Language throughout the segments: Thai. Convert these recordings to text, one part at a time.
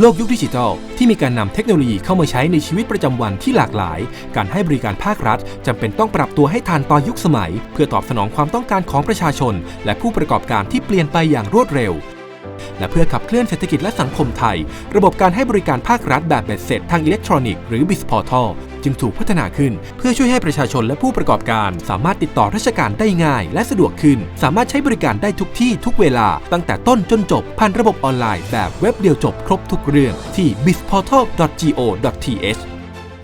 โลกยุคดิจิทัลที่มีการนำเทคโนโลยีเข้ามาใช้ในชีวิตประจำวันที่หลากหลาย การให้บริการภาครัฐจำเป็นต้องปรับตัวให้ทันต่อยุคสมัย เพื่อตอบสนองความต้องการของประชาชน และผู้ประกอบการที่เปลี่ยนไปอย่างรวดเร็ว และเพื่อขับเคลื่อนเศรษฐกิจและสังคมไทย ระบบการให้บริการภาครัฐแบบเบ็ดเสร็จทางอิเล็กทรอนิกส์หรือ b i z Portal จึงถูกพัฒนาขึ้น เพื่อช่วยให้ประชาชนและผู้ประกอบการ สามารถติดต่อราชการได้ง่าย และสะดวกขึ้น สามารถใช้บริการได้ทุกที่ทุกเวลา ตั้งแต่ต้นจนจบผ่านระบบออนไลน์แบบเว็บเดียวจบครบทุกเรื่องที่ bizportal.go.th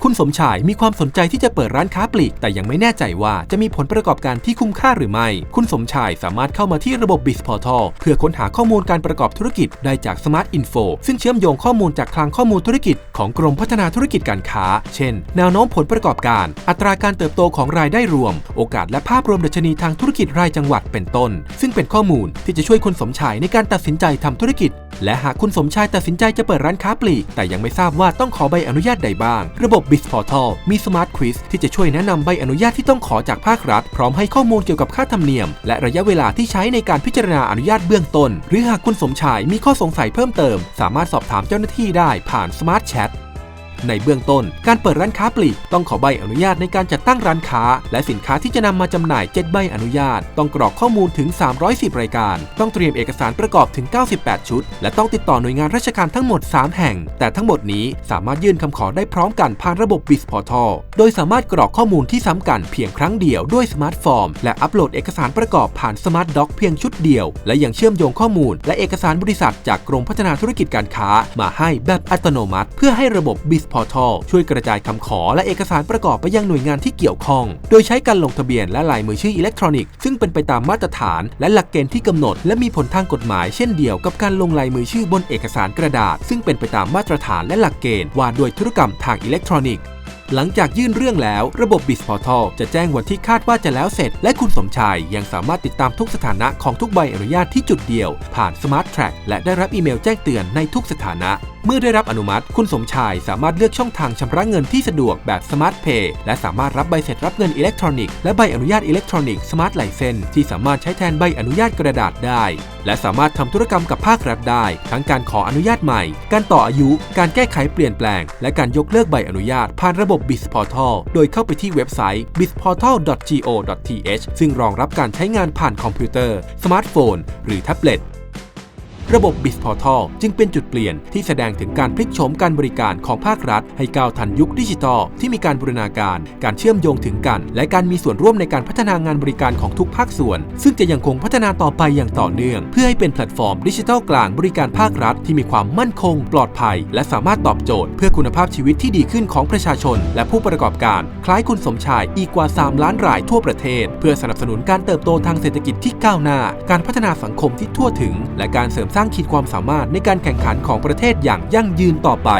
คุณสมชายมีความสนใจที่จะเปิดร้านค้าปลีก แต่ยังไม่แน่ใจว่าจะมีผลประกอบการที่คุ้มค่าหรือไม่ คุณสมชายสามารถเข้ามาที่ระบบ Biz Portal เพื่อค้นหาข้อมูลการประกอบธุรกิจได้จาก Smart Info ซึ่งเชื่อมโยงข้อมูลจากคลังข้อมูลธุรกิจของกรมพัฒนาธุรกิจการค้า เช่น แนวโน้มผลประกอบการ อัตราการเติบโตของรายได้รวม โอกาสและภาพรวมดัชนีทางธุรกิจรายจังหวัดเป็นต้น ซึ่งเป็นข้อมูลที่จะช่วยคุณสมชายในการตัดสินใจทำธุรกิจ และหากคุณสมชายตัดสินใจจะเปิดร้านค้าปลีก แต่ยังไม่ทราบว่าต้องขอใบอนุญาตใดบ้าง ระบบ Biz Portal มี Smart Quiz ที่จะช่วยแนะนำใบอนุญาตที่ต้องขอจากภาครัฐ พร้อมให้ข้อมูลเกี่ยวกับค่าธรรมเนียม และระยะเวลาที่ใช้ในการพิจารณาอนุญาตเบื้องต้น หรือหากคุณสมชายมีข้อสงสัยเพิ่มเติม สามารถสอบถามเจ้าหน้าที่ได้ผ่าน Smart Chat ในเบื้องต้น การเปิดร้านค้าปลีกต้องขอใบอนุญาตในการจัดตั้งร้านค้า และสินค้าที่จะนำมาจำหน่าย 7 ใบอนุญาต ต้องกรอกข้อมูลถึง 310 รายการ ต้องเตรียมเอกสารประกอบถึง 98 ชุด และต้องติดต่อหน่วยงานราชการทั้งหมด 3 แห่ง แต่ทั้งหมดนี้สามารถยื่นคำขอได้พร้อมกันผ่านระบบ Biz Portal โดยสามารถกรอกข้อมูลที่ซ้ำกันเพียงครั้งเดียวด้วยสมาร์ทฟอร์มและอัปโหลดเอกสารประกอบผ่านสมาร์ทด็อกเพียงชุดเดียว และยังเชื่อมโยงข้อมูล และเอกสารบริษัทจากกรมพัฒนาธุรกิจการค้า มาให้แบบอัตโนมัติ เพื่อให้ระบบ Biz Portal ช่วยกระจายคำขอและเอกสารประกอบไปยังหน่วยงานที่เกี่ยวข้อง โดยใช้การลงทะเบียนและลายมือชื่ออิเล็กทรอนิกส์ซึ่งเป็นไปตามมาตรฐานและหลักเกณฑ์ที่กำหนด และมีผลทางกฎหมายเช่นเดียวกับการลงลายมือชื่อบนเอกสารกระดาษ ซึ่งเป็นไปตามมาตรฐานและหลักเกณฑ์ว่าด้วยธุรกรรมทางอิเล็กทรอนิกส์ หลังจากยื่นเรื่องแล้วระบบ Biz Portal จะแจ้งวันที่คาดว่าจะแล้วเสร็จ และคุณสมชายยังสามารถติดตามทุกสถานะของทุกใบอนุญาตที่จุดเดียว ผ่าน Smart Track และได้รับอีเมลแจ้งเตือนในทุกสถานะ เมื่อได้รับอนุมัติ คุณสมชายสามารถเลือกช่องทางชำระเงินที่สะดวกแบบ Smart Pay และสามารถรับใบเสร็จรับเงินอิเล็กทรอนิกส์และใบอนุญาตอิเล็กทรอนิกส์ Smart License ที่สามารถใช้แทนใบอนุญาตกระดาษได้ และสามารถทำธุรกรรมกับภาครัฐได้ ทั้งการขออนุญาตใหม่ การต่ออายุ การแก้ไขเปลี่ยนแปลง และการยกเลิกใบอนุญาตผ่านระบบ Biz Portal โดยเข้าไปที่เว็บไซต์ bizportal.go.th ซึ่งรองรับการใช้งานผ่านคอมพิวเตอร์ สมาร์ทโฟน หรือแท็บเล็ต ระบบ Biz Portal จึงเป็นจุดเปลี่ยนที่แสดงถึงการพลิกโฉมการบริการของภาครัฐ ให้ก้าวทันยุคดิจิทัลที่มีการบูรณาการ การเชื่อมโยงถึงกัน และการมีส่วนร่วมในการพัฒนางานบริการของทุกภาคส่วน ซึ่งจะยังคงพัฒนาต่อไปอย่างต่อเนื่อง เพื่อให้เป็นแพลตฟอร์มดิจิทัลกลางบริการภาครัฐที่มีความมั่นคง ปลอดภัย และสามารถตอบโจทย์ เพื่อคุณภาพชีวิตที่ดีขึ้นของประชาชน และผู้ประกอบการ คล้ายคุณสมชายอีกกว่า 3 ล้านรายทั่วประเทศ เพื่อสนับสนุนการเติบโตทางเศรษฐกิจที่ก้าวหน้า การพัฒนาสังคมที่ทั่วถึง และการเสริมสร้างขีดความสามารถในการแข่งขันของประเทศอย่างยั่งยืนต่อไป